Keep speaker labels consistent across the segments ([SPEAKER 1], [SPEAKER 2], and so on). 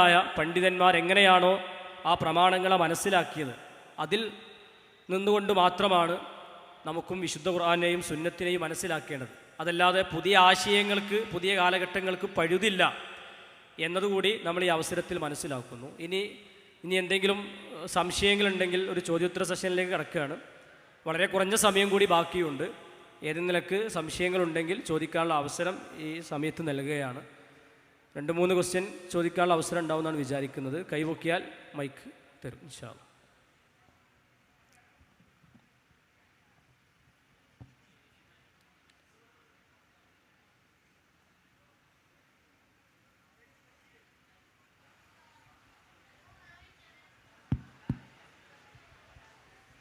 [SPEAKER 1] ആയ പണ്ഡിതന്മാർ എങ്ങനെയാണോ ആ പ്രമാണങ്ങളെ മനസ്സിലാക്കിയത്. അതിൽ നിന്നുകൊണ്ട് മാത്രമാണ് നമുക്കും വിശുദ്ധ ഖുർആാനെയും സുന്നത്തിനെയും മനസ്സിലാക്കേണ്ടത്. അതല്ലാതെ പുതിയ ആശയങ്ങൾക്ക് പുതിയ കാലഘട്ടങ്ങൾക്ക് പഴുതില്ല എന്നതുകൂടി നമ്മൾ ഈ അവസരത്തിൽ മനസ്സിലാക്കുന്നു. ഇനി ഇനി എന്തെങ്കിലും സംശയങ്ങളുണ്ടെങ്കിൽ ഒരു ചോദ്യോത്തര സെഷനിലേക്ക് കിടക്കുകയാണ്. വളരെ കുറഞ്ഞ സമയം കൂടി ബാക്കിയുണ്ട്. ഏതെങ്കിലൊക്കെ സംശയങ്ങളുണ്ടെങ്കിൽ ചോദിക്കാനുള്ള അവസരം ഈ സമയത്ത് നൽകുകയാണ്. രണ്ട് മൂന്ന് ക്വസ്റ്റ്യൻ ചോദിക്കാനുള്ള അവസരം ഉണ്ടാവുമെന്നാണ് വിചാരിക്കുന്നത്. കൈപൊക്കിയാൽ മൈക്ക് തരും ഇൻഷാ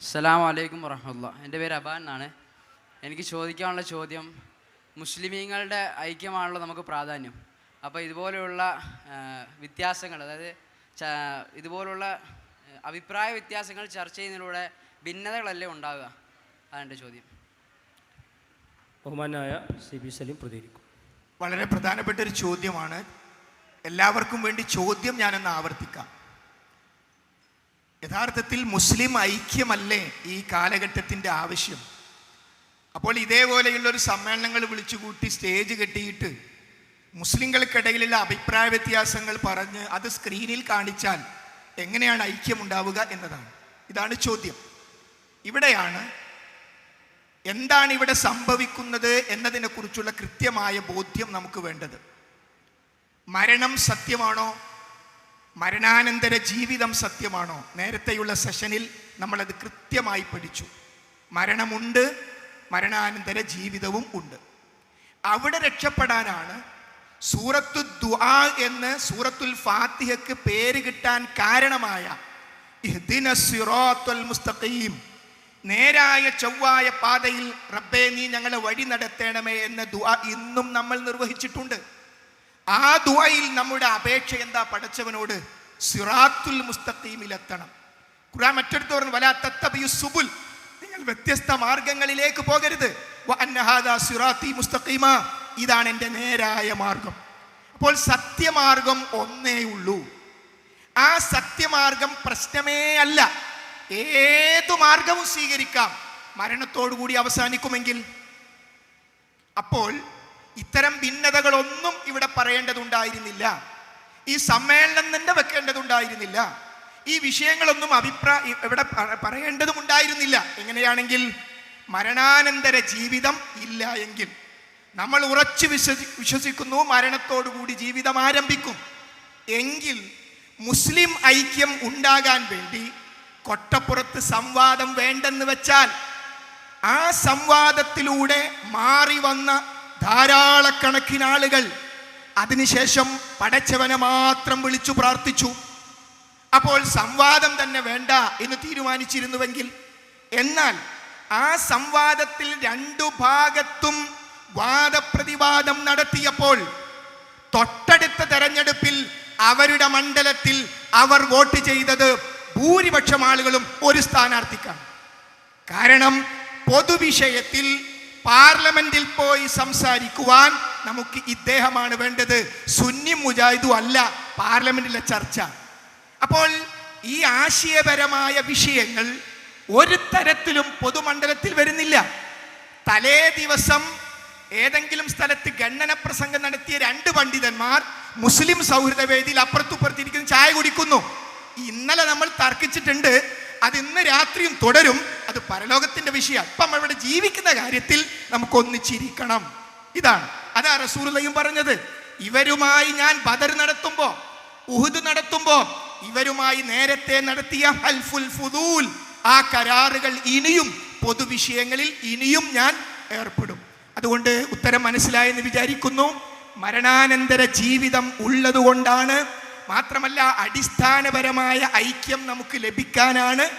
[SPEAKER 2] അസ്സാം വലൈക്കും വറഹമുല്ല എന്റെ പേര് അബാൻ എന്നാണ്. എനിക്ക് ചോദിക്കാനുള്ള ചോദ്യം മുസ്ലിമീങ്ങളുടെ ഐക്യമാണല്ലോ നമുക്ക് പ്രാധാന്യം. അപ്പോൾ ഇതുപോലെയുള്ള വ്യത്യാസങ്ങൾ അതായത് ച- ഇതുപോലുള്ള അഭിപ്രായ വ്യത്യാസങ്ങൾ ചർച്ച ചെയ്യുന്നതിലൂടെ ഭിന്നതകളല്ലേ ഉണ്ടാവുക? അതാണ് ചോദ്യം.
[SPEAKER 1] ബഹുമാനായ സി ബി സലീം പ്രതികരിക്കും.
[SPEAKER 3] വളരെ പ്രധാനപ്പെട്ട ഒരു ചോദ്യമാണ്. എല്ലാവർക്കും വേണ്ടി ചോദ്യം ഞാനൊന്ന് ആവർത്തിക്കാം. യഥാർത്ഥത്തിൽ മുസ്ലിം ഐക്യമല്ലേ ഈ കാലഘട്ടത്തിന്റെ ആവശ്യം? അപ്പോൾ ഇതേപോലെയുള്ള ഒരു സമ്മേളനങ്ങൾ വിളിച്ചുകൂട്ടി സ്റ്റേജ് കെട്ടിയിട്ട് മുസ്ലിങ്ങൾക്കിടയിലുള്ള അഭിപ്രായ വ്യത്യാസങ്ങൾ പറഞ്ഞ് അത് സ്ക്രീനിൽ കാണിച്ചാൽ എങ്ങനെയാണ് ഐക്യമുണ്ടാവുക എന്നതാണ്. ഇതാണ് ചോദ്യം. ഇവിടെയാണ് എന്താണ് ഇവിടെ സംഭവിക്കുന്നത് എന്നതിനെക്കുറിച്ചുള്ള കൃത്യമായ ബോധ്യം നമുക്ക് വേണ്ടത്. മരണം സത്യമാണോ? മരണാനന്തര ജീവിതം സത്യമാണോ? നേരത്തെയുള്ള സെഷനിൽ നമ്മളത് കൃത്യമായി പഠിച്ചു. മരണമുണ്ട് മരണാനന്തര ജീവിതവും ഉണ്ട്. അവിടെ രക്ഷപ്പെടാനാണ് സൂറത്തു ദുആ എന്ന് സൂറത്തുൽ ഫാത്തിഹയ്ക്ക് പേര് കിട്ടാൻ കാരണമായ മുസ്തഖീം. നേരായ ചൊവ്വായ പാതയിൽ റബ്ബേ നീ ഞങ്ങളെ വഴി നടത്തേണമേ എന്ന ദുആ ഇന്നും നമ്മൾ നിർവഹിച്ചിട്ടുണ്ട്. ആ ദുആയിൽ നമ്മുടെ അപേക്ഷ എന്താ പടച്ചവനോട് സിറാത്തുൽ മുസ്തഖീമിൽ എത്തണം ഖുർആൻ മറ്റെടുത്ത് പറഞ്ഞു വലാ തത്തബിയു സുബുൽ. നിങ്ങൾ വ്യത്യസ്ത മാർഗങ്ങളിലേക്ക് പോകരുത്. വഅന്നഹാദാ അന്ന ഹാദാ സിറാത്തി മുസ്തഖീമ. ഇതാണ് എന്റെ നേരായ മാർഗം. അപ്പോൾ സത്യമാർഗം ഒന്നേ ഉള്ളൂ. ആ സത്യമാർഗം പ്രശ്നമേ അല്ല. ഏതു മാർഗവും സ്വീകരിക്കാം. മരണത്തോടുകൂടി അവസാനിക്കുമെങ്കിൽ. അപ്പോൾ ഇത്തരം ഭിന്നതകളൊന്നും ഇവിടെ പറയേണ്ടതുണ്ടായിരുന്നില്ല. ഈ സമ്മേളനം തന്നെ വെക്കേണ്ടതുണ്ടായിരുന്നില്ല. ഈ വിഷയങ്ങളൊന്നും അഭിപ്രായ ഇവിടെ പറയേണ്ടതും ഉണ്ടായിരുന്നില്ല. എങ്ങനെയാണെങ്കിൽ മരണാനന്തര ജീവിതം ഇല്ല എങ്കിൽ. നമ്മൾ ഉറച്ചു വിശ്വസി വിശ്വസിക്കുന്നു മരണത്തോടുകൂടി ജീവിതം ആരംഭിക്കും. എങ്കിൽ മുസ്ലിം ഐക്യം ഉണ്ടാകാൻ വേണ്ടി കൊട്ടപ്പുറത്ത് സംവാദം വേണ്ടെന്ന് വെച്ചാൽ ആ സംവാദത്തിലൂടെ മാറി വന്ന ധാരാളക്കണക്കിന് ആളുകൾ അതിനുശേഷം പടച്ചവനെ മാത്രം വിളിച്ചു പ്രാർത്ഥിച്ചു. അപ്പോൾ സംവാദം തന്നെ വേണ്ട എന്ന് തീരുമാനിച്ചിരുന്നുവെങ്കിൽ എന്നാൽ ആ സംവാദത്തിൽ രണ്ടു ഭാഗത്തും വാദപ്രതിവാദം നടത്തിയപ്പോൾ തൊട്ടടുത്ത തെരഞ്ഞെടുപ്പിൽ അവരുടെ മണ്ഡലത്തിൽ അവർ വോട്ട് ചെയ്തത് ഭൂരിപക്ഷം ആളുകളും ഒരു സ്ഥാനാർത്ഥിക്കാണ്. കാരണം പൊതുവിഷയത്തിൽ പാർലമെന്റിൽ പോയി സംസാരിക്കുവാൻ നമുക്ക് ഇദ്ദേഹമാണ് വേണ്ടത്. സുന്നി മുജാഹിദു അല്ല പാർലമെന്റിലെ ചർച്ച. അപ്പോൾ ഈ ആശയപരമായ വിഷയങ്ങൾ ഒരു തരത്തിലും പൊതുമണ്ഡലത്തിൽ വരുന്നില്ല. തലേ ദിവസം ഏതെങ്കിലും സ്ഥലത്ത് ഗണ്ണന പ്രസംഗം നടത്തിയ രണ്ട് പണ്ഡിതന്മാർ മുസ്ലിം സൗഹൃദ വേദിയിൽ അപ്പുറത്തുപ്പുറത്തിരിക്കുന്ന ചായ കുടിക്കുന്നു. ഇന്നലെ നമ്മൾ തർക്കിച്ചിട്ടുണ്ട് അത് ഇന്ന് രാത്രിയും തുടരും അത് പരലോകത്തിന്റെ വിഷയം. അപ്പം അവിടെ ജീവിക്കുന്ന കാര്യത്തിൽ നമുക്ക് ഒന്നിച്ചിരിക്കണം ഇതാണ്. അതാ റസൂലയും പറഞ്ഞത്. ഇവരുമായി ഞാൻ ബദർ നടത്തുമ്പോ ഉഹുദ് നടത്തുമ്പോ ഇവരുമായി നേരത്തെ നടത്തിയ ഹൽഫുൽ ഫുദൂൽ ആ കരാറുകൾ ഇനിയും പൊതുവിഷയങ്ങളിൽ ഇനിയും ഞാൻ ഏർപ്പെടും. അതുകൊണ്ട് ഉത്തരം മനസ്സിലായെന്ന് വിചാരിക്കുന്നു. മരണാനന്തര ജീവിതം ഉള്ളതുകൊണ്ടാണ്. മാത്രമല്ല അടിസ്ഥാനപരമായ ഐക്യം നമുക്ക് ലഭിക്കാനാണ്.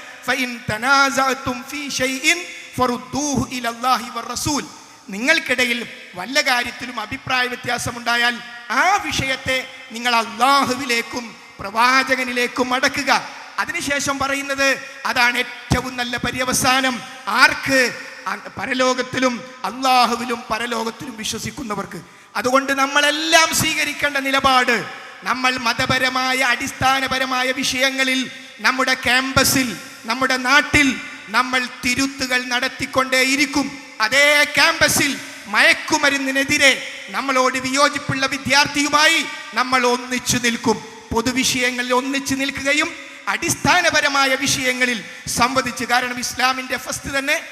[SPEAKER 3] നിങ്ങൾക്കിടയിൽ വല്ല കാര്യത്തിലും അഭിപ്രായ വ്യത്യാസമുണ്ടായാൽ ആ വിഷയത്തെ നിങ്ങൾ അള്ളാഹുവിലേക്കും പ്രവാചകനിലേക്കും അടക്കുക അതിനുശേഷം പറയുന്നത് അതാണ് ഏറ്റവും നല്ല പര്യവസാനം. ആർക്ക് പരലോകത്തിലും അള്ളാഹുവിലും പരലോകത്തിലും വിശ്വസിക്കുന്നവർക്ക്. അതുകൊണ്ട് നമ്മളെല്ലാം സ്വീകരിക്കേണ്ട നിലപാട് നമ്മൾ മതപരമായ അടിസ്ഥാനപരമായ വിഷയങ്ങളിൽ നമ്മുടെ ക്യാമ്പസിൽ നമ്മുടെ നാട്ടിൽ നമ്മൾ തിരുത്തുകൾ നടത്തിക്കൊണ്ടേയിരിക്കും. അതേ ക്യാമ്പസിൽ മയക്കുമരുന്നിനെതിരെ നമ്മളോട് വിയോജിപ്പുള്ള വിദ്യാർത്ഥിയുമായി നമ്മൾ ഒന്നിച്ചു നിൽക്കും. പൊതുവിഷയങ്ങളിൽ ഒന്നിച്ചു നിൽക്കുകയും അടിസ്ഥാനപരമായ വിഷയങ്ങളിൽ സംവദിച്ച്. കാരണം ഇസ്ലാമിന്റെ ഫസ്റ്റ് തന്നെ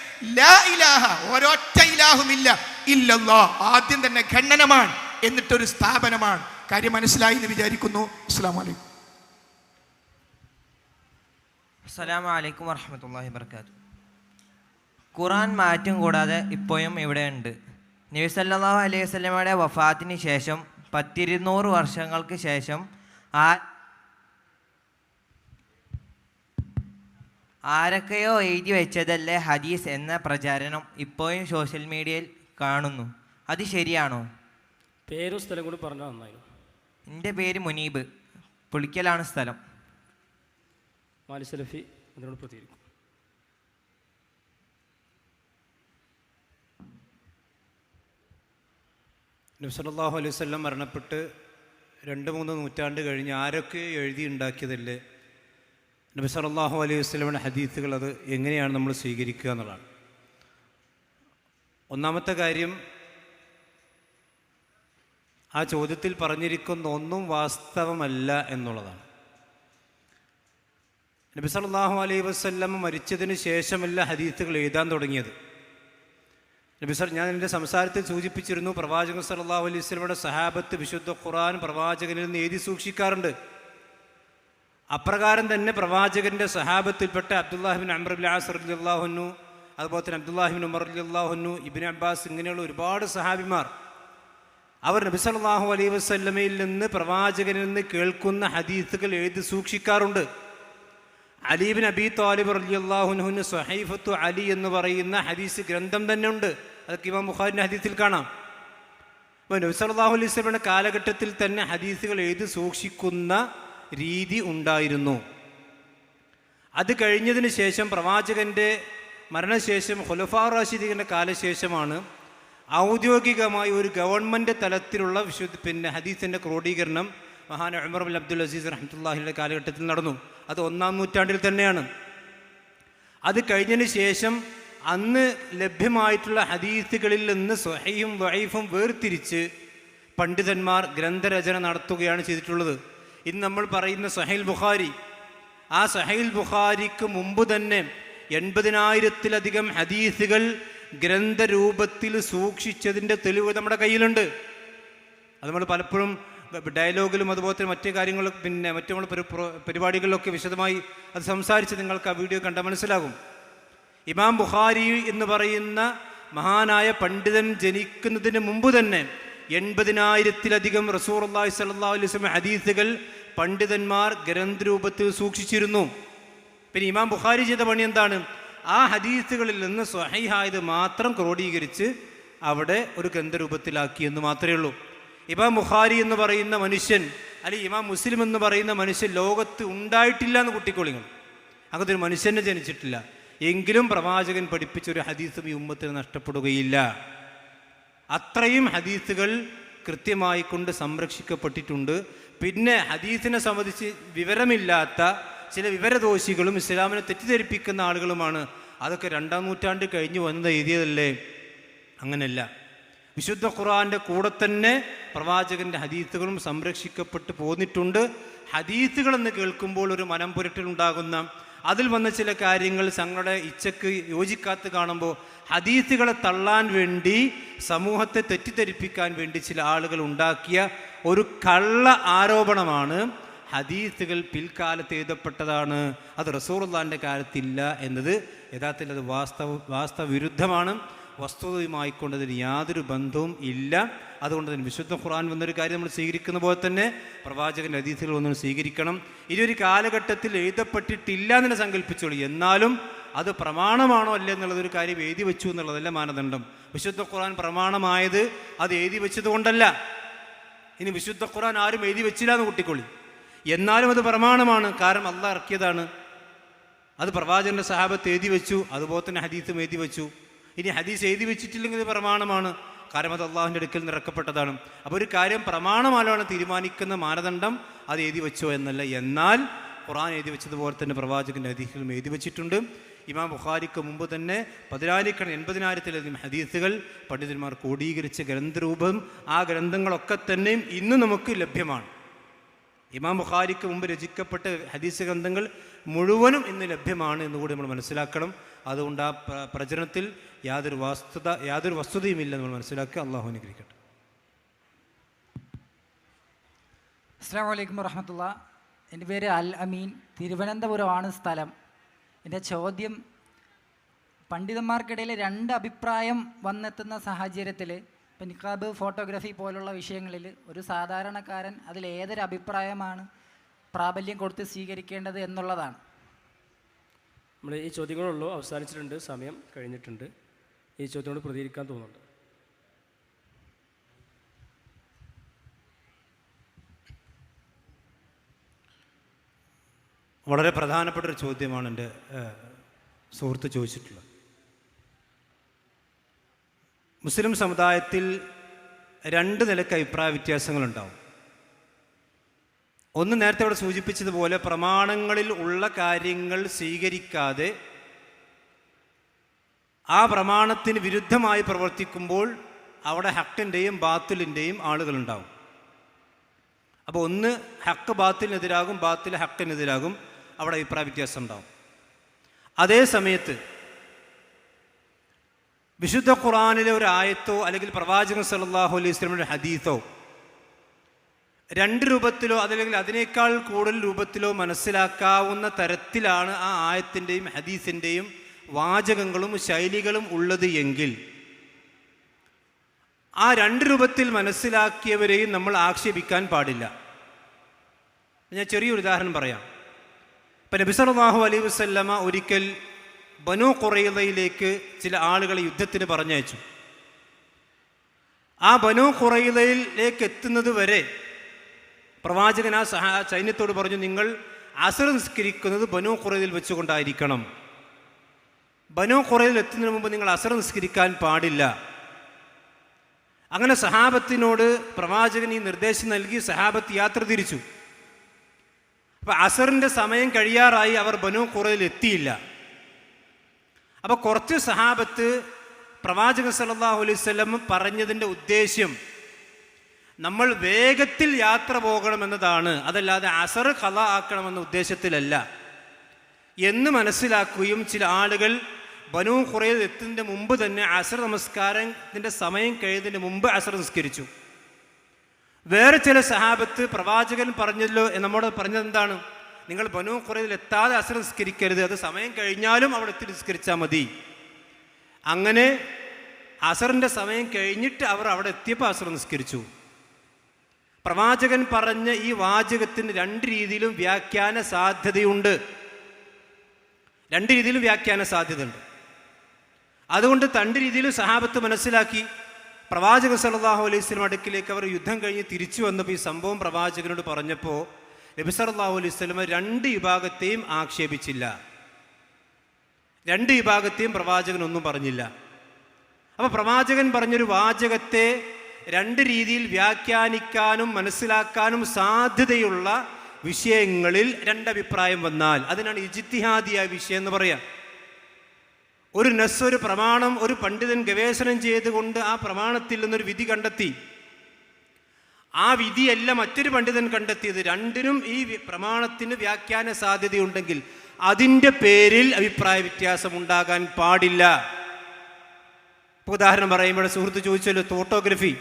[SPEAKER 3] ഇലാഹ ഒരൊറ്റ ഇലാഹുമില്ല ഇല്ലല്ലോ. ആദ്യം തന്നെ ഖണ്ഡനമാണ് എന്നിട്ടൊരു സ്ഥാപനമാണ്. കാര്യം മനസ്സിലായി എന്ന് വിചാരിക്കുന്നു. അസ്സാം വലൈക്കും
[SPEAKER 4] അസ്സലാമു അലൈക്കും വറഹമത്തല്ലാഹി വർക്കാത്തു ഖുറാൻ മാറ്റം കൂടാതെ ഇപ്പോഴും ഇവിടെ ഉണ്ട് നബി സല്ലല്ലാഹു അലൈഹി വസ്ലമയുടെ വഫാത്തിന് ശേഷം പത്തിരുന്നൂറ് വർഷങ്ങൾക്ക് ശേഷം ആ ആരൊക്കെയോ എഴുതി വെച്ചതല്ലേ ഹദീസ് എന്ന പ്രചാരണം ഇപ്പോഴും സോഷ്യൽ മീഡിയയിൽ കാണുന്നു. അത് ശരിയാണോ?
[SPEAKER 1] പേരും സ്ഥലം കൂടി പറഞ്ഞാൽ നന്നായിരുന്നു.
[SPEAKER 4] എന്റെ പേര് മുനീബ്. പുളിക്കലാണ് സ്ഥലം.
[SPEAKER 1] മാലിസലഫി അതിനോട് പ്രതികരിക്കും.
[SPEAKER 5] നബ്സല്ലാഹു അലൈഹി വല്ലം മരണപ്പെട്ട് രണ്ട് മൂന്ന് നൂറ്റാണ്ട് കഴിഞ്ഞ് ആരൊക്കെ എഴുതി ഉണ്ടാക്കിയതല്ലേ? നബി സലാഹു അലൈഹി വസ്ലമിന്റെ ഹദീത്തുകൾ അത് എങ്ങനെയാണ് നമ്മൾ സ്വീകരിക്കുക എന്നുള്ളതാണ്. ഒന്നാമത്തെ കാര്യം ആ ചോദ്യത്തിൽ പറഞ്ഞിരിക്കുന്ന ഒന്നും വാസ്തവമല്ല എന്നുള്ളതാണ്. നബി സലാഹു അലൈഹി വസ്ല്ലം മരിച്ചതിന് ശേഷമല്ല ഹദീത്തുകൾ എഴുതാൻ തുടങ്ങിയത്. നബി സർ ഞാൻ എന്റെ സംസാരത്തിൽ സൂചിപ്പിച്ചിരുന്നു പ്രവാചകൻ സല്ലല്ലാഹു അലൈഹി വസല്ലമയുടെ സഹാബത്ത് വിശുദ്ധ ഖുർആൻ പ്രവാചകനിൽ നിന്ന് എഴുതി സൂക്ഷിക്കാറുണ്ട്. അപ്രകാരം തന്നെ പ്രവാചകന്റെ സഹാബത്തിൽപ്പെട്ട അബ്ദുല്ലാഹിബിൻ ആസർ അള്ളാഹുന്നു അതുപോലെ തന്നെ അബ്ദുല്ലാഹിബിൻ ഉമർ അള്ളാഹുന്നു ഇബിൻ അബ്ബാസ് ഇങ്ങനെയുള്ള ഒരുപാട് സഹാബിമാർ അവർ നബി സല്ലല്ലാഹു അലൈഹി വസല്ലമയിൽ നിന്ന് പ്രവാചകനിൽ നിന്ന് കേൾക്കുന്ന ഹദീസുകൾ എഴുതി സൂക്ഷിക്കാറുണ്ട്. അലീബിൻ അബി താലിബ് അള്ളാഹുനുഹുന് സഹൈഫത്തു അലി എന്ന് പറയുന്ന ഹദീസ് ഗ്രന്ഥം തന്നെ ഉണ്ട് അതൊക്കെ ഇമാം ബുഖാരിന്റെ ഹദീസിൽ കാണാം. അപ്പോൾ നബി സല്ലല്ലാഹു അലൈഹി വസല്ലമയുടെ കാലഘട്ടത്തിൽ തന്നെ ഹദീസുകൾ എഴുതി സൂക്ഷിക്കുന്ന രീതി ഉണ്ടായിരുന്നു. അത് കഴിഞ്ഞതിന് ശേഷം പ്രവാചകന്റെ മരണശേഷം ഖുലഫാ റാഷിദിന്റെ കാലശേഷമാണ് ഔദ്യോഗികമായി ഒരു ഗവൺമെന്റ് തലത്തിലുള്ള വിശുദ്ധ പിന്നെ ഹദീസിന്റെ ക്രോഡീകരണം മഹാൻ ഉമർ അബുൽ അബ്ദുൽ അസീസ് റഹ്മത്തുല്ലാഹിയുടെ കാലഘട്ടത്തിൽ നടന്നു. അത് ഒന്നാം നൂറ്റാണ്ടിൽ തന്നെയാണ്. അത് കഴിഞ്ഞതിന് ശേഷം അന്ന് ലഭ്യമായിട്ടുള്ള ഹദീസുകളിൽ നിന്ന് സ്വഹയും വൈഫും വേർതിരിച്ച് പണ്ഡിതന്മാർ ഗ്രന്ഥരചന നടത്തുകയാണ് ചെയ്തിട്ടുള്ളത്. ഇന്ന് നമ്മൾ പറയുന്ന സഹൈൽ ബുഖാരി ആ സഹൈൽ ബുഖാരിക്ക് മുമ്പ് തന്നെ എൺപതിനായിരത്തിലധികം ഹദീസുകൾ ഗ്രന്ഥരൂപത്തിൽ സൂക്ഷിച്ചതിന്റെ തെളിവ് നമ്മുടെ കയ്യിലുണ്ട്. അത് നമ്മൾ പലപ്പോഴും ഡയലോഗിലും അതുപോലെ തന്നെ മറ്റു കാര്യങ്ങളും പിന്നെ മറ്റു നമ്മൾ പരിപാടികളിലൊക്കെ വിശദമായി അത് സംസാരിച്ച് നിങ്ങൾക്ക് ആ വീഡിയോ കണ്ട മനസ്സിലാകും. ഇമാം ബുഖാരി എന്ന് പറയുന്ന മഹാനായ പണ്ഡിതൻ ജനിക്കുന്നതിന് മുമ്പ് തന്നെ എൺപതിനായിരത്തിലധികം റസൂർ അള്ളാഹി സല്ലാ അലൈഹി വസല്ലം ഹദീസുകൾ പണ്ഡിതന്മാർ ഗ്രന്ഥരൂപത്തിൽ സൂക്ഷിച്ചിരുന്നു. പിന്നെ ഇമാം ബുഖാരി ചെയ്ത പണി എന്താണ്? ആ ഹദീസുകളിൽ നിന്ന് സ്വഹൈഹായത് മാത്രം ക്രോഡീകരിച്ച് അവിടെ ഒരു ഗ്രന്ഥരൂപത്തിലാക്കി എന്ന് മാത്രമേ ഉള്ളൂ. ഇമാം ബുഖാരി എന്ന് പറയുന്ന മനുഷ്യൻ അല്ലെങ്കിൽ ഇമാം മുസ്ലിം എന്ന് പറയുന്ന മനുഷ്യൻ ലോകത്ത് ഉണ്ടായിട്ടില്ല എന്ന് കുട്ടിക്കോളിങ്ങൾ. അങ്ങനത്തെ ഒരു മനുഷ്യനെ ജനിച്ചിട്ടില്ല. എങ്കിലും പ്രവാചകൻ പഠിപ്പിച്ച ഒരു ഹദീസും ഈ ഉമ്മത്തിന് നഷ്ടപ്പെടുകയില്ല. അത്രയും ഹദീസുകൾ കൃത്യമായി കൊണ്ട് സംരക്ഷിക്കപ്പെട്ടിട്ടുണ്ട്. പിന്നെ ഹദീസിനെ സംബന്ധിച്ച് വിവരമില്ലാത്ത ചില വിവരദോഷികളും ഇസ്ലാമിനെ തെറ്റിദ്ധരിപ്പിക്കുന്ന ആളുകളുമാണ് അതൊക്കെ രണ്ടാം നൂറ്റാണ്ട് കഴിഞ്ഞു വന്നത് എഴുതിയതല്ലേ? അങ്ങനെയല്ല വിശുദ്ധ ഖുറാന്റെ കൂടെ തന്നെ പ്രവാചകന്റെ ഹദീസുകളും സംരക്ഷിക്കപ്പെട്ട് പോന്നിട്ടുണ്ട്. ഹദീസുകൾ എന്ന് കേൾക്കുമ്പോൾ ഒരു മനം പുരട്ടിലുണ്ടാകുന്ന അതിൽ വന്ന ചില കാര്യങ്ങൾ തങ്ങളുടെ ഇച്ഛക്ക് യോജിക്കാത്ത കാണുമ്പോൾ ഹദീസുകളെ തള്ളാൻ വേണ്ടി സമൂഹത്തെ തെറ്റിദ്ധരിപ്പിക്കാൻ വേണ്ടി ചില ആളുകൾ ഉണ്ടാക്കിയ ഒരു കള്ള ആരോപണമാണ് ഹദീസുകൾ പിൽക്കാലത്ത് എഴുതപ്പെട്ടതാണ്. അത് റസൂറുല്ലാന്റെ കാലത്തില്ല എന്നത് യഥാർത്ഥത്തിൽ അത് വാസ്തവ വാസ്തവവിരുദ്ധമാണ്. വസ്തുതയുമായി കൊണ്ടതിന് യാതൊരു ബന്ധവും ഇല്ല. അതുകൊണ്ട് തന്നെ വിശുദ്ധ ഖുർആൻ വന്നൊരു കാര്യം നമ്മൾ സ്വീകരിക്കുന്ന പോലെ തന്നെ പ്രവാചകന്റെ ഹദീസുകൾ ഒന്നും സ്വീകരിക്കണം. ഇനി ഒരു കാലഘട്ടത്തിൽ എഴുതപ്പെട്ടിട്ടില്ല എന്ന് സങ്കല്പിച്ചോളൂ. എന്നാലും അത് പ്രമാണമാണോ അല്ലേ എന്നുള്ളതൊരു കാര്യം എഴുതി വെച്ചു എന്നുള്ളതല്ല മാനദണ്ഡം. വിശുദ്ധ ഖുർആൻ പ്രമാണമായത് അത് എഴുതി വെച്ചത് കൊണ്ടല്ല ഇനി വിശുദ്ധ ഖുർആൻ ആരും എഴുതി വെച്ചില്ല എന്ന് കുട്ടിക്കൊള്ളി എന്നാലും അത് പ്രമാണമാണ്. കാരണം അള്ളാഹ് ഇറക്കിയതാണ്. അത് പ്രവാചകന്റെ സഹാബത്ത് എഴുതി വെച്ചു. അതുപോലെ തന്നെ ഹദീസും എഴുതി വെച്ചു. ഇനി ഹദീസ് എഴുതി വെച്ചിട്ടില്ലെങ്കിൽ പ്രമാണമാണ്. കാരണം അത് അള്ളാഹുവിന്റെ അടുക്കൽ നിന്ന് ഇറക്കപ്പെട്ടതാണ് അപ്പോൾ ഒരു കാര്യം പ്രമാണമാലാണ് തീരുമാനിക്കുന്ന മാനദണ്ഡം അത് എഴുതി വെച്ചോ എന്നല്ല. എന്നാൽ ഖുറാൻ എഴുതി വെച്ചതുപോലെ തന്നെ പ്രവാചകന്റെ ഹദീസുകളും എഴുതി വെച്ചിട്ടുണ്ട്. ഇമാം ബുഖാരിക്ക് മുമ്പ് തന്നെ പതിനായിരക്കണ എൺപതിനായിരത്തിലധികം ഹദീസുകൾ പണ്ഡിതന്മാർ ക്രോഡീകരിച്ച ഗ്രന്ഥരൂപം ആ ഗ്രന്ഥങ്ങളൊക്കെ തന്നെയും ഇന്ന് നമുക്ക് ലഭ്യമാണ്. ഇമാം ബുഖാരിക്ക് മുമ്പ് രചിക്കപ്പെട്ട ഹദീസ് ഗ്രന്ഥങ്ങൾ മുഴുവനും ഇന്ന് ലഭ്യമാണ് എന്നുകൂടി നമ്മൾ മനസ്സിലാക്കണം. അതുകൊണ്ട് ആ പ്രചരണത്തിൽ യാതൊരു വസ്തുത യാതൊരു വസ്തുതയുമില്ല നമ്മൾ മനസ്സിലാക്കുക. അള്ളാഹു അനുഗ്രഹിക്കട്ടെ.
[SPEAKER 6] അസ്സാം വലൈക്കും വറഹമത്തുള്ള എന്റെ പേര് അൽ അമീൻ. തിരുവനന്തപുരമാണ് സ്ഥലം. എന്റെ ചോദ്യം പണ്ഡിതന്മാർക്കിടയിൽ രണ്ട് അഭിപ്രായം വന്നെത്തുന്ന സാഹചര്യത്തിൽ ഇപ്പം നിക്കാബ് ഫോട്ടോഗ്രാഫി പോലുള്ള വിഷയങ്ങളിൽ ഒരു സാധാരണക്കാരൻ അതിൽ അഭിപ്രായമാണ് പ്രാബല്യം കൊടുത്ത് സ്വീകരിക്കേണ്ടത് എന്നുള്ളതാണ്.
[SPEAKER 1] നമ്മൾ ഈ ചോദ്യങ്ങളുള്ളൂ അവസാനിച്ചിട്ടുണ്ട്. സമയം കഴിഞ്ഞിട്ടുണ്ട്. ഈ ചോദ്യങ്ങളോട് പ്രതികരിക്കാൻ തോന്നുന്നുണ്ട്.
[SPEAKER 5] വളരെ പ്രധാനപ്പെട്ട ഒരു ചോദ്യമാണ് എന്റെ സുഹൃത്ത് ചോദിച്ചിട്ടുള്ളത്. മുസ്ലിം സമുദായത്തിൽ രണ്ട് നിലയ്ക്ക് അഭിപ്രായ വ്യത്യാസങ്ങളുണ്ടാവും. ഒന്ന് നേരത്തെ അവിടെ സൂചിപ്പിച്ചതുപോലെ പ്രമാണങ്ങളിൽ ഉള്ള കാര്യങ്ങൾ സ്വീകരിക്കാതെ ആ പ്രമാണത്തിന് വിരുദ്ധമായി പ്രവർത്തിക്കുമ്പോൾ അവിടെ ഹക്കിന്റെയും ബാത്തിലിന്റെയും ആളുകളുണ്ടാവും. അപ്പോൾ ഒന്ന് ഹക്ക് ബാത്തിനെതിരാകും ബാത്തിൽ ഹക്കിനെതിരാകും. അവിടെ അഭിപ്രായ വ്യത്യാസം ഉണ്ടാവും. അതേ സമയത്ത് വിശുദ്ധ ഖുറാനിലെ ഒരു ആയത്തോ അല്ലെങ്കിൽ പ്രവാചകൻ സല്ലല്ലാഹു അലൈഹി സ്വലമിന്റെ ഹദീത്തോ രണ്ട് രൂപത്തിലോ അതല്ലെങ്കിൽ അതിനേക്കാൾ കൂടുതൽ രൂപത്തിലോ മനസ്സിലാക്കാവുന്ന തരത്തിലാണ് ആ ആയത്തിന്റെയും ഹദീസിന്റെയും വാചകങ്ങളും ശൈലികളും ഉള്ളത് എങ്കിൽ ആ രണ്ട് രൂപത്തിൽ മനസ്സിലാക്കിയവരെയും നമ്മൾ ആക്ഷേപിക്കാൻ പാടില്ല. ഞാൻ ചെറിയൊരു ഉദാഹരണം പറയാം. ഇപ്പം നബിസലാഹു അലൈ വസ്ല്ലമ ഒരിക്കൽ ബനു കുറയിലയിലേക്ക് ചില ആളുകളെ യുദ്ധത്തിന് പറഞ്ഞയച്ചു. ആ ബനു കുറയിലയിലേക്ക് എത്തുന്നത് വരെ പ്രവാചകൻ ആ സഹ സൈന്യത്തോട് പറഞ്ഞു നിങ്ങൾ അസർ നിസ്കരിക്കുന്നത് ബനു കുറയിൽ വെച്ചുകൊണ്ടായിരിക്കണം. ബനു കുറയിൽ എത്തുന്നതിന് മുമ്പ് നിങ്ങൾ അസർ നിസ്കരിക്കാൻ പാടില്ല. അങ്ങനെ സഹാബത്തിനോട് പ്രവാചകൻ ഈ നിർദ്ദേശം നൽകി സഹാബത്ത് യാത്ര തിരിച്ചു. അപ്പൊ അസറിന്റെ സമയം കഴിയാറായി അവർ ബനു കുറയിൽ എത്തിയില്ല. അപ്പൊ കുറച്ച് സഹാബത്ത് പ്രവാചക സല്ലല്ലാഹു അലൈഹി വസല്ലം പറഞ്ഞതിന്റെ ഉദ്ദേശ്യം നമ്മൾ വേഗത്തിൽ യാത്ര പോകണമെന്നതാണ്. അതല്ലാതെ അസർ കഥ ആക്കണമെന്ന ഉദ്ദേശത്തിലല്ല എന്ന് മനസ്സിലാക്കുകയും ചില ആളുകൾ ബനു കുറയിൽ എത്തുന്നതിന് മുമ്പ് തന്നെ അസർ നമസ്കാരത്തിന്റെ സമയം കഴിയുന്നതിന് മുമ്പ് അസർ നിസ്കരിച്ചു. വേറെ ചില സഹാബത്ത് പ്രവാചകൻ പറഞ്ഞല്ലോ നമ്മോട് പറഞ്ഞത് എന്താണ്? നിങ്ങൾ ബനു കുറയിൽ എത്താതെ അസർ നിസ്കരിക്കരുത്. അത് സമയം കഴിഞ്ഞാലും അവിടെ എത്തി നിസ്കരിച്ചാൽ മതി. അങ്ങനെ അസറിന്റെ സമയം കഴിഞ്ഞിട്ട് അവർ അവിടെ എത്തിയപ്പോൾ അസർ നിസ്കരിച്ചു. പ്രവാചകൻ പറഞ്ഞ ഈ വാചകത്തിന് രണ്ട് രീതിയിലും വ്യാഖ്യാന സാധ്യതയുണ്ട്. രണ്ട് രീതിയിലും വ്യാഖ്യാന സാധ്യതയുണ്ട്. അതുകൊണ്ട് രണ്ട് രീതിയിലും സഹാബത്ത് മനസ്സിലാക്കി. പ്രവാചക സല്ലല്ലാഹു അലൈഹി സ്വലം അടുക്കിലേക്ക് അവർ യുദ്ധം കഴിഞ്ഞ് തിരിച്ചു വന്നപ്പോൾ ഈ സംഭവം പ്രവാചകനോട് പറഞ്ഞപ്പോൾ നബി സല്ലല്ലാഹു അലൈഹി സ്വലമ രണ്ട് വിഭാഗത്തെയും ആക്ഷേപിച്ചില്ല. രണ്ട് വിഭാഗത്തെയും പ്രവാചകൻ ഒന്നും പറഞ്ഞില്ല. അപ്പോൾ പ്രവാചകൻ പറഞ്ഞൊരു വാചകത്തെ രണ്ട് രീതിയിൽ വ്യാഖ്യാനിക്കാനും മനസ്സിലാക്കാനും സാധ്യതയുള്ള വിഷയങ്ങളിൽ രണ്ടഭിപ്രായം വന്നാൽ അതിനാണ് ഇജിത്തിഹാദിയായ വിഷയം എന്ന് പറയാം. ഒരു നസ് ഒരു പ്രമാണം ഒരു പണ്ഡിതൻ ഗവേഷണം ചെയ്തുകൊണ്ട് ആ പ്രമാണത്തിൽ നിന്നൊരു വിധി കണ്ടെത്തി. ആ വിധിയല്ല മറ്റൊരു പണ്ഡിതൻ കണ്ടെത്തിയത്. രണ്ടിനും ഈ പ്രമാണത്തിന് വ്യാഖ്യാന സാധ്യതയുണ്ടെങ്കിൽ അതിന്റെ പേരിൽ അഭിപ്രായ വ്യത്യാസം ഉണ്ടാകാൻ പാടില്ല. ഇപ്പോൾ ഉദാഹരണം പറയുമ്പോൾ സുഹൃത്ത് ചോദിച്ചല്ലോ ഫോട്ടോഗ്രഫി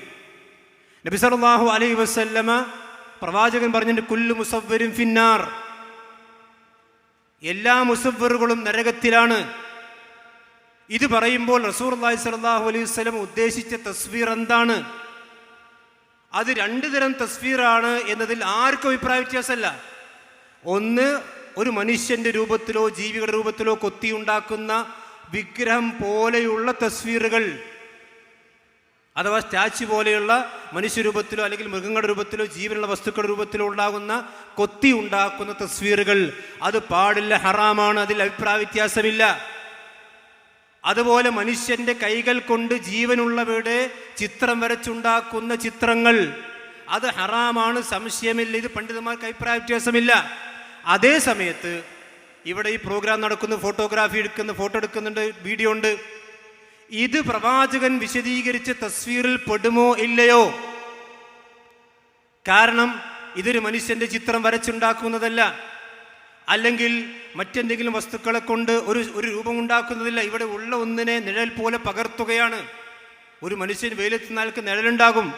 [SPEAKER 5] നബി സല്ലാഹു അലൈ വസല്ലമ പ്രവാചകൻ പറഞ്ഞിട്ട് കുല്ലു മുസവ്വരും ഫിന്നാർ. എല്ലാ മുസവ്വറുകളും നരകത്തിലാണ്. ഇത് പറയുമ്പോൾ റസൂർ അള്ളാഹി സ്വല്ലല്ലാഹു അലൈഹി വസല്ലം ഉദ്ദേശിച്ച തസ്വീർ എന്താണ്? അത് രണ്ടു തരം തസ്വീറാണ് എന്നതിൽ ആർക്കും അഭിപ്രായ വ്യത്യാസമല്ല. ഒന്ന് ഒരു മനുഷ്യന്റെ രൂപത്തിലോ ജീവികളുടെ രൂപത്തിലോ കൊത്തിയുണ്ടാക്കുന്ന വിഗ്രഹം പോലെയുള്ള തസ്വീറുകൾ. അഥവാ സ്റ്റാച്ചു പോലെയുള്ള മനുഷ്യരൂപത്തിലോ അല്ലെങ്കിൽ മൃഗങ്ങളുടെ രൂപത്തിലോ ജീവനുള്ള വസ്തുക്കളുടെ രൂപത്തിലോ ഉണ്ടാകുന്ന കൊത്തി ഉണ്ടാക്കുന്ന തസ്വീറുകൾ. അത് പാടില്ല ഹറാമാണ് അതിൽ അഭിപ്രായ വ്യത്യാസമില്ല. അതുപോലെ മനുഷ്യന്റെ കൈകൾ കൊണ്ട് ജീവനുള്ളവയുടെ ചിത്രം വരച്ചുണ്ടാക്കുന്ന ചിത്രങ്ങൾ. അത് ഹറാമാണ് സംശയമില്ല. ഇത് പണ്ഡിതന്മാർക്ക് അഭിപ്രായ വ്യത്യാസമില്ല. അതേ സമയത്ത് ഇവിടെ ഈ പ്രോഗ്രാം നടക്കുന്ന ഫോട്ടോഗ്രാഫി എടുക്കുന്ന ഫോട്ടോ എടുക്കുന്നുണ്ട് വീഡിയോ ഉണ്ട്. ഇത് പ്രവാചകൻ വിശദീകരിച്ച തസ്വീറിൽ പെടുമോ ഇല്ലയോ? കാരണം ഇതൊരു മനുഷ്യന്റെ ചിത്രം വരച്ചുണ്ടാക്കുന്നതല്ല അല്ലെങ്കിൽ മറ്റെന്തെങ്കിലും വസ്തുക്കളെ കൊണ്ട് ഒരു ഒരു രൂപം ഉണ്ടാക്കുന്നതില്ല. ഇവിടെ ഉള്ള ഒന്നിനെ നിഴൽ പോലെ പകർത്തുകയാണ്. ഒരു മനുഷ്യൻ വെയിലത്ത് നാൾക്ക് നിഴലുണ്ടാകും.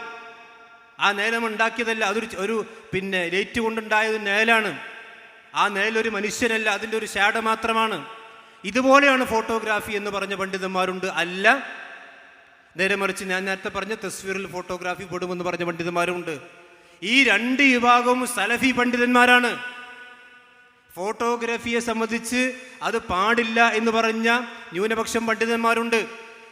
[SPEAKER 5] ആ നിഴലം ഉണ്ടാക്കിയതല്ല അതൊരു ഒരു പിന്നെ ലൈറ്റ് കൊണ്ടുണ്ടായത് നിഴലാണ്. ആ നിഴൽ ഒരു മനുഷ്യനല്ല അതിന്റെ ഒരു ഷാഡ മാത്രമാണ്. ഇതുപോലെയാണ് ഫോട്ടോഗ്രാഫി എന്ന് പറഞ്ഞ പണ്ഡിതന്മാരുണ്ട്. അല്ല നേരെ മറിച്ച് ഞാൻ നേരത്തെ പറഞ്ഞ തസ്വീറിൽ ഫോട്ടോഗ്രാഫി പെടുമെന്ന് പറഞ്ഞ പണ്ഡിതന്മാരുണ്ട്. ഈ രണ്ട് വിഭാഗവും സലഫി പണ്ഡിതന്മാരാണ്. ഫോട്ടോഗ്രാഫിയെ സംബന്ധിച്ച് അത് പാടില്ല എന്ന് പറഞ്ഞ ന്യൂനപക്ഷം പണ്ഡിതന്മാരുണ്ട്.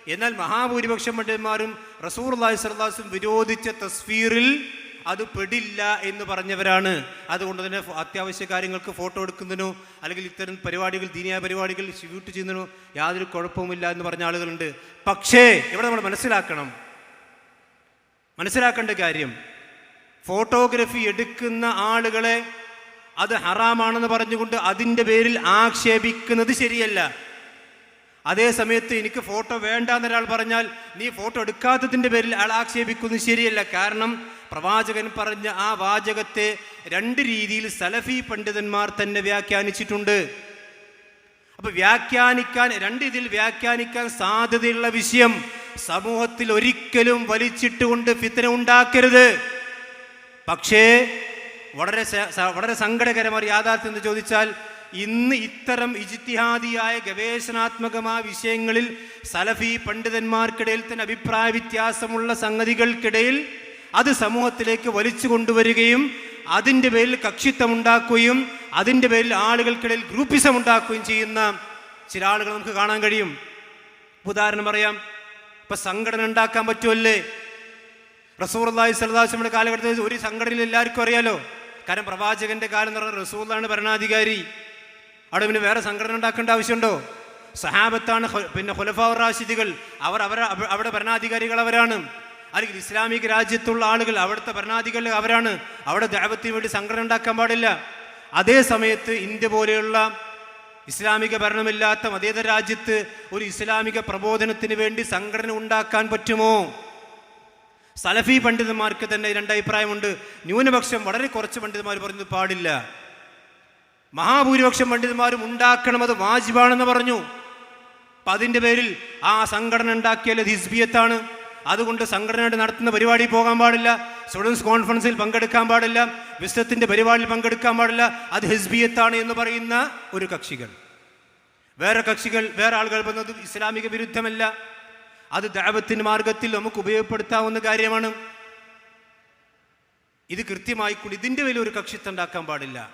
[SPEAKER 5] എന്നാൽ മഹാഭൂരിപക്ഷം പണ്ഡിതന്മാരും റസൂർ അള്ളാഹി സ്വലാസും വിരോധിച്ച തസ്വീറിൽ അത് പെടില്ല എന്ന് പറഞ്ഞവരാണ്. അതുകൊണ്ട് തന്നെ അത്യാവശ്യ കാര്യങ്ങൾക്ക് ഫോട്ടോ എടുക്കുന്നതിനോ അല്ലെങ്കിൽ ഇത്തരം പരിപാടികൾ ദീനിയായ പരിപാടികൾ ഷൂട്ട് ചെയ്യുന്നതിനോ യാതൊരു കുഴപ്പവുമില്ല എന്ന് പറഞ്ഞ ആളുകളുണ്ട്. പക്ഷേ ഇവിടെ നമ്മൾ മനസ്സിലാക്കണം. മനസ്സിലാക്കേണ്ട കാര്യം ഫോട്ടോഗ്രഫി എടുക്കുന്ന ആളുകളെ അത് ഹറാമാണെന്ന് പറഞ്ഞുകൊണ്ട് അതിന്റെ പേരിൽ ആക്ഷേപിക്കുന്നത് ശരിയല്ല. അതേ സമയത്ത് എനിക്ക് ഫോട്ടോ വേണ്ട എന്നൊരാൾ പറഞ്ഞാൽ നീ ഫോട്ടോ എടുക്കാത്തതിന്റെ പേരിൽ അയാൾ ആക്ഷേപിക്കുന്നത് ശരിയല്ല. കാരണം പ്രവാചകൻ പറഞ്ഞ ആ വാചകത്തെ രണ്ട് രീതിയിൽ സലഫി പണ്ഡിതന്മാർ തന്നെ വ്യാഖ്യാനിച്ചിട്ടുണ്ട്. അപ്പൊ വ്യാഖ്യാനിക്കാൻ രണ്ട് ഇതിൽ വ്യാഖ്യാനിക്കാൻ സാധ്യതയുള്ള വിഷയം സമൂഹത്തിൽ ഒരിക്കലും വലിച്ചിട്ടുകൊണ്ട് ഫിത്തന ഉണ്ടാക്കരുത്. പക്ഷേ വളരെ വളരെ സങ്കടകരമായ യാഥാർത്ഥ്യം എന്ന് ചോദിച്ചാൽ ഇന്ന് ഇത്തരം ഇജിത്തിഹാദിയായ ഗവേഷണാത്മകമായ വിഷയങ്ങളിൽ സലഫി പണ്ഡിതന്മാർക്കിടയിൽ തന്നെ അഭിപ്രായ വ്യത്യാസമുള്ള സംഗതികൾക്കിടയിൽ അത് സമൂഹത്തിലേക്ക് വലിച്ചു കൊണ്ടുവരികയും അതിന്റെ പേരിൽ കക്ഷിത്വം ഉണ്ടാക്കുകയും അതിന്റെ പേരിൽ ആളുകൾക്കിടയിൽ ഗ്രൂപ്പിസം ഉണ്ടാക്കുകയും ചെയ്യുന്ന ചില ആളുകൾ നമുക്ക് കാണാൻ കഴിയും. ഉദാഹരണം പറയാം. ഇപ്പൊ സംഘടന ഉണ്ടാക്കാൻ പറ്റുമല്ലേ? റസൂർ അള്ളാഹി സ്വലാസ്ലമിയുടെ കാലഘട്ടത്തിൽ ഒരു സംഘടനയിൽ എല്ലാവർക്കും അറിയാലോ? കാരണം പ്രവാചകന്റെ കാലം എന്ന് പറഞ്ഞാൽ റസൂലാണ് ഭരണാധികാരി. അവിടെ പിന്നെ വേറെ സംഘടന ഉണ്ടാക്കേണ്ട ആവശ്യമുണ്ടോ? സഹാബത്താണ് പിന്നെ ഹുലഫാ റാഷിദികൾ. അവർ അവർ അവിടെ ഭരണാധികാരികൾ അവരാണ്. അല്ലെങ്കിൽ ഇസ്ലാമിക രാജ്യത്തുള്ള ആളുകൾ അവിടുത്തെ ഭരണാധികാരികൾ അവരാണ്. അവിടെ ദൈവത്തിന് വേണ്ടി സംഘടന ഉണ്ടാക്കാൻ പാടില്ല. അതേ സമയത്ത് ഇന്ത്യ പോലെയുള്ള ഇസ്ലാമിക ഭരണമില്ലാത്ത മതേതര രാജ്യത്ത് ഒരു ഇസ്ലാമിക പ്രബോധനത്തിന് വേണ്ടി സംഘടന ഉണ്ടാക്കാൻ പറ്റുമോ? സലഫി പണ്ഡിതന്മാർക്ക് തന്നെ രണ്ടഭിപ്രായമുണ്ട് ന്യൂനപക്ഷം വളരെ കുറച്ച് പണ്ഡിതന്മാർ പറഞ്ഞത് പാടില്ല. മഹാഭൂരിപക്ഷം പണ്ഡിതന്മാരും ഉണ്ടാക്കണം അത് വാജിബാണെന്ന് പറഞ്ഞു. അപ്പം അതിന്റെ പേരിൽ ആ സംഘടന ഉണ്ടാക്കിയാൽ അത് ഹിസ്ബിയത്താണ്. അതുകൊണ്ട് സംഘടനയുടെ നടത്തുന്ന പരിപാടി പോകാൻ പാടില്ല. സ്റ്റുഡൻസ് കോൺഫറൻസിൽ പങ്കെടുക്കാൻ പാടില്ല. വിശ്വത്തിന്റെ പരിപാടിയിൽ പങ്കെടുക്കാൻ പാടില്ല. അത് ഹിസ്ബിയത്താണ് എന്ന് പറയുന്ന ഒരു കക്ഷികൾ. വേറെ കക്ഷികൾ വേറെ ആളുകൾ വന്നത് ഇസ്ലാമിക വിരുദ്ധമല്ല. അത് ദൈവത്തിന്റെ മാർഗത്തിൽ നമുക്ക് ഉപയോഗപ്പെടുത്താവുന്ന കാര്യമാണ്. ഇത് കൃത്യമായിക്കൊണ്ട് ഇതിന്റെ വലിയ ഒരു കക്ഷിത്വം ഉണ്ടാക്കാൻ പാടില്ല.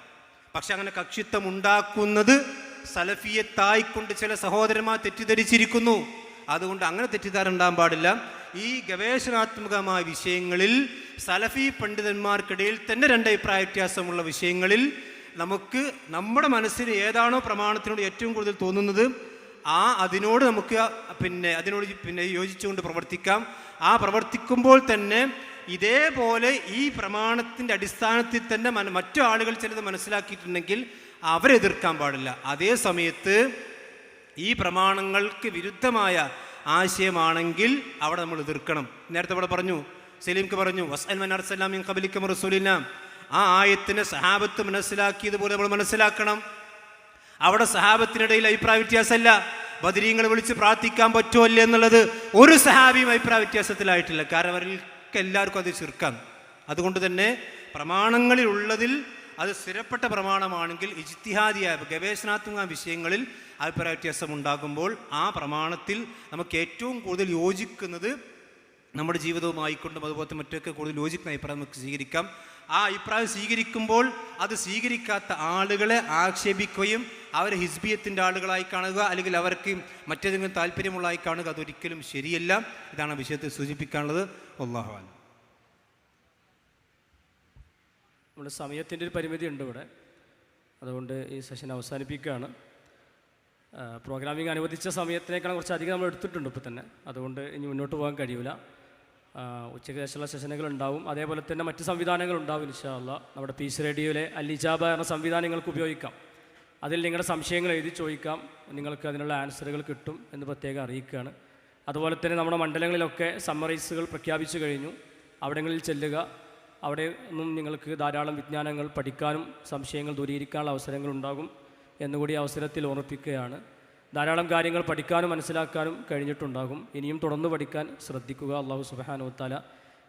[SPEAKER 5] പക്ഷെ അങ്ങനെ കക്ഷിത്വം ഉണ്ടാക്കുന്നത് സലഫിയത്തായിക്കൊണ്ട് ചില സഹോദരന്മാർ തെറ്റിദ്ധരിച്ചിരിക്കുന്നു. അതുകൊണ്ട് അങ്ങനെ തെറ്റിദ്ധാരണ ഉണ്ടാകാൻ പാടില്ല. ഈ ഗവേഷണാത്മകമായ വിഷയങ്ങളിൽ സലഫി പണ്ഡിതന്മാർക്കിടയിൽ തന്നെ രണ്ട് അഭിപ്രായ വ്യത്യാസമുള്ള വിഷയങ്ങളിൽ നമുക്ക് നമ്മുടെ മനസ്സിന് ഏതാണോ പ്രമാണത്തിനോട് ഏറ്റവും കൂടുതൽ തോന്നുന്നത് ആ അതിനോട് നമുക്ക് പിന്നെ അതിനോട് പിന്നെ യോജിച്ചുകൊണ്ട് പ്രവർത്തിക്കാം. ആ പ്രവർത്തിക്കുമ്പോൾ തന്നെ ഇതേപോലെ ഈ പ്രമാണത്തിന്റെ അടിസ്ഥാനത്തിൽ തന്നെ മന- മറ്റു ആളുകൾ ചിലത് മനസ്സിലാക്കിയിട്ടുണ്ടെങ്കിൽ അവരെ എതിർക്കാൻ പാടില്ല. അതേ സമയത്ത് ഈ പ്രമാണങ്ങൾക്ക് വിരുദ്ധമായ ആശയമാണെങ്കിൽ അവിടെ നമ്മൾ എതിർക്കണം. നേരത്തെ ഇവിടെ പറഞ്ഞു സലീംക്ക് പറഞ്ഞു വസ്അൽ അർസലാമിൻ കബലിക്കും റസൂലിനാം ആ ആയത്തിനെ സഹാബത്ത് മനസ്സിലാക്കിയതുപോലെ നമ്മൾ മനസ്സിലാക്കണം. അവിടെ സഹാബത്തിനിടയിൽ അഭിപ്രായ വ്യത്യാസമല്ല. ബദരീങ്ങളെ വിളിച്ച് പ്രാർത്ഥിക്കാൻ പറ്റുമോ എന്നുള്ളത് ഒരു സഹാബിയും അഭിപ്രായ വ്യത്യാസത്തിലായിട്ടില്ല. കാരണം അവർക്ക് എല്ലാവർക്കും അത് ചെറുക്കാം അതുകൊണ്ട് തന്നെ പ്രമാണങ്ങളിൽ ഉള്ളതിൽ അത് സ്ഥിരപ്പെട്ട പ്രമാണമാണെങ്കിൽ ഇജ്തിഹാദിയായ ഗവേഷണാത്മക വിഷയങ്ങളിൽ അഭിപ്രായ വ്യത്യാസം ഉണ്ടാകുമ്പോൾ ആ പ്രമാണത്തിൽ നമുക്ക് ഏറ്റവും കൂടുതൽ യോജിക്കുന്നത് നമ്മുടെ ജീവിതവുമായിക്കൊണ്ടും അതുപോലത്തെ മറ്റൊക്കെ കൂടുതൽ യോജിക്കുന്ന അഭിപ്രായം നമുക്ക് സ്വീകരിക്കാം. ആ അഭിപ്രായം സ്വീകരിക്കുമ്പോൾ അത് സ്വീകരിക്കാത്ത ആളുകളെ ആക്ഷേപിക്കുകയും അവരെ ഹിസ്ബിയത്തിന്റെ ആളുകളായി കാണുക അല്ലെങ്കിൽ അവർക്ക് മറ്റേതെങ്കിലും താല്പര്യമുള്ളതായി കാണുക അതൊരിക്കലും ശരിയല്ല. ഇതാണ് വിഷയത്തെ സൂചിപ്പിക്കാനുള്ളത്. അള്ളാഹുവാൻ
[SPEAKER 1] നമ്മുടെ സമയത്തിന്റെ ഒരു പരിമിതി ഉണ്ട് ഇവിടെ. അതുകൊണ്ട് ഈ സെഷൻ അവസാനിപ്പിക്കുകയാണ്. പ്രോഗ്രാമിംഗ് അനുവദിച്ച കുറച്ച് അധികം നമ്മൾ എടുത്തിട്ടുണ്ട് ഇപ്പോൾ തന്നെ. അതുകൊണ്ട് ഇനി മുന്നോട്ട് പോകാൻ കഴിയില്ല ഉച്ചയ്ക്ക് ശേഷമുള്ള സെഷനുകൾ ഉണ്ടാവും അതേപോലെ തന്നെ മറ്റ് സംവിധാനങ്ങൾ ഉണ്ടാവും ഇൻഷാല്ല നമ്മുടെ പീസ് റേഡിയോയിലെ അലിജാബ എന്ന സംവിധാനം നിങ്ങൾക്ക് ഉപയോഗിക്കാം. അതിൽ നിങ്ങളുടെ സംശയങ്ങൾ എഴുതി ചോദിക്കാം. നിങ്ങൾക്ക് അതിനുള്ള ആൻസറുകൾ കിട്ടും എന്ന് പ്രത്യേകം അറിയിക്കുകയാണ്. അതുപോലെ തന്നെ നമ്മുടെ മണ്ഡലങ്ങളിലൊക്കെ സമ്മറൈസുകൾ പ്രഖ്യാപിച്ചു കഴിഞ്ഞു. അവിടങ്ങളിൽ ചെല്ലുക. അവിടെ നിന്നും നിങ്ങൾക്ക് ധാരാളം വിജ്ഞാനങ്ങൾ പഠിക്കാനും സംശയങ്ങൾ ദൂരീകരിക്കാനുള്ള അവസരങ്ങൾ ഉണ്ടാകും എന്നുകൂടി അവസരത്തിൽ ഓർമ്മിപ്പിക്കുകയാണ്. ധാരാളം കാര്യങ്ങൾ പഠിക്കാനും മനസ്സിലാക്കാനും കഴിഞ്ഞിട്ടുണ്ടാകും. ഇനിയും തുടർന്ന് പഠിക്കാൻ ശ്രദ്ധിക്കുക. അള്ളാഹു സുബാനുത്താല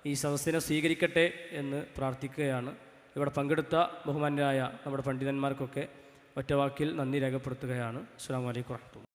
[SPEAKER 1] ഈ സദസ്സിനെ സ്വീകരിക്കട്ടെ എന്ന് പ്രാർത്ഥിക്കുകയാണ്. ഇവിടെ പങ്കെടുത്ത ബഹുമാന്യരായ നമ്മുടെ പണ്ഡിതന്മാർക്കൊക്കെ ഒറ്റവാക്കിൽ നന്ദി രേഖപ്പെടുത്തുകയാണ്. അസ്സാം വലൈക്കും